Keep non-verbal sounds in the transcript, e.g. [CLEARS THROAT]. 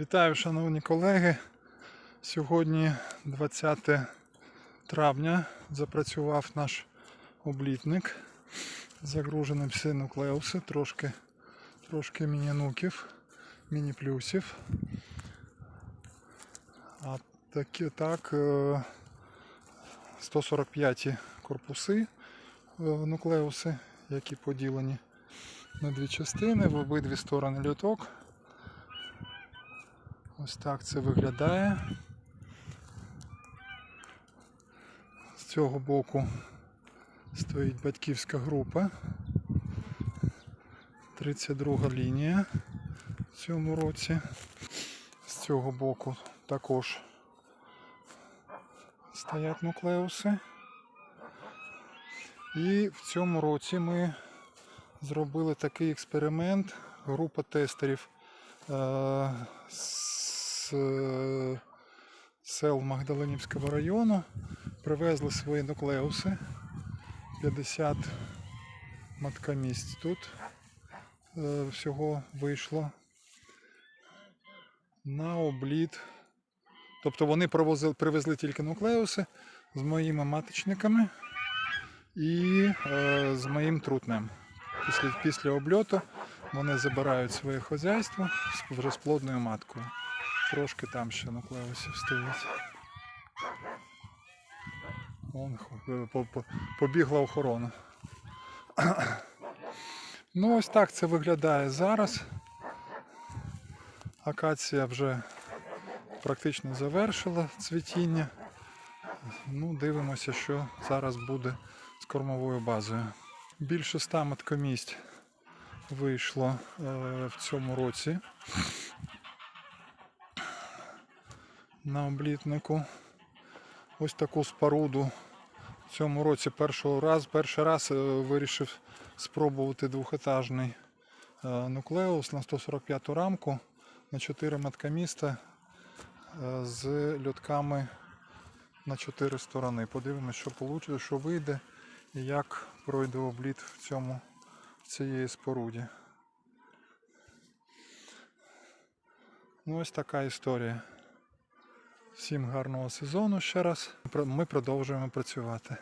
Вітаю, шановні колеги. Сьогодні 20 травня запрацював наш облітник. Загружені всі нуклеуси, трошки, трошки міні-нуків, міні-плюсів. А так, е, 145 корпуси е, нуклеуси, які поділені на дві частини, в обидві сторони люток. Ось так це виглядає. З цього боку стоїть батьківська група. 32 лінія в цьому році. З цього боку також стоять нуклеуси. І в цьому році ми зробили такий експеримент. Група тестерів е, з е, сел Магдаленівського району привезли свої нуклеуси. 50 маткомісць тут е, всього вийшло на обліт. Тобто вони привозили, привезли тільки нуклеуси з моїми маточниками і е, з моїм трутнем. Після, після обльоту вони забирають своє хазяйство вже з плодною маткою. Трошки там ще стоїть. Е, по- по- побігла охорона. [CLEARS THROAT] Ну ось так це виглядає зараз. Акація вже практично завершила цвітіння. Ну, дивимося, що зараз буде з кормовою базою. Більше 100 маткомість вийшло е, в цьому році на облітнику. Ось таку споруду в цьому році першого раз, перший раз е, вирішив спробувати двохетажний е, нуклеус на 145 рамку на 4 маткоміста е, з льотками на 4 сторони. Подивимося, що вийде, що вийде і як пройде обліт в цьому в цієї споруді. Ну ось така історія. Всім гарного сезону ще раз. Ми продовжуємо працювати.